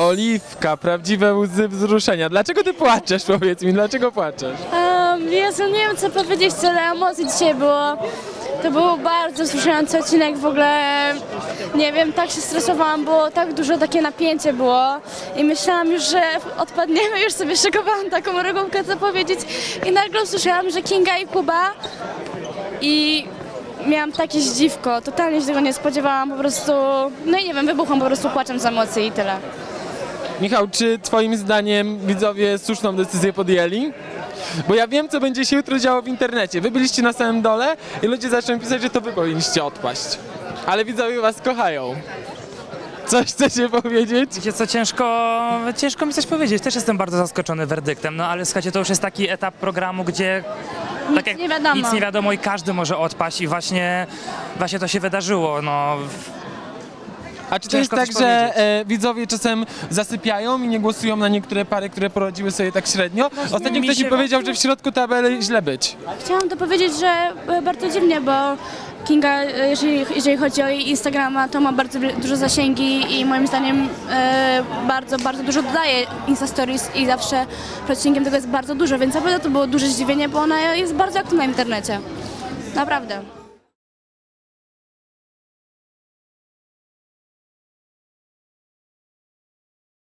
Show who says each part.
Speaker 1: Oliwka, prawdziwe łzy wzruszenia. Dlaczego ty płaczesz, powiedz mi, dlaczego płaczesz?
Speaker 2: Um, Jezu, nie wiem co powiedzieć, tyle emocji dzisiaj było. To był bardzo wzruszający odcinek, w ogóle nie wiem, tak się stresowałam, było tak dużo takie napięcie było i myślałam już, że odpadniemy, już sobie szykowałam taką rogówkę, co powiedzieć i nagle usłyszałam, że Kinga i Kuba i miałam takie zdziwko, totalnie się tego nie spodziewałam, po prostu, no i nie wiem, wybuchłam po prostu płaczem z emocji i tyle.
Speaker 1: Michał, czy twoim zdaniem widzowie słuszną decyzję podjęli? Bo ja wiem, co będzie się jutro działo w internecie. Wy byliście na samym dole i ludzie zaczną pisać, że to wy powinniście odpaść. Ale widzowie was kochają. Coś chcecie powiedzieć?
Speaker 3: Wiecie co, ciężko, ciężko mi coś powiedzieć. Też jestem bardzo zaskoczony werdyktem, no ale słuchajcie, to już jest taki etap programu, gdzie tak
Speaker 2: Nic nie wiadomo.
Speaker 3: nic nie wiadomo i każdy może odpaść i właśnie, właśnie to się wydarzyło. No,
Speaker 1: A czy to jest
Speaker 3: Ciężko
Speaker 1: tak,
Speaker 3: coś
Speaker 1: że e, widzowie czasem zasypiają i nie głosują na niektóre pary, które poradziły sobie tak średnio? Ostatnio
Speaker 3: mi
Speaker 1: ktoś mi
Speaker 3: się
Speaker 1: powiedział, że w środku tabeli źle być.
Speaker 2: Chciałam to powiedzieć, że e, bardzo dziwnie, bo Kinga, e, jeżeli, jeżeli chodzi o jej Instagrama, to ma bardzo wie- dużo zasięgi i moim zdaniem e, bardzo, bardzo dużo dodaje Insta Stories i zawsze przed odcinkiem tego jest bardzo dużo, więc naprawdę to było duże zdziwienie, bo ona jest bardzo aktywna w internecie. Naprawdę.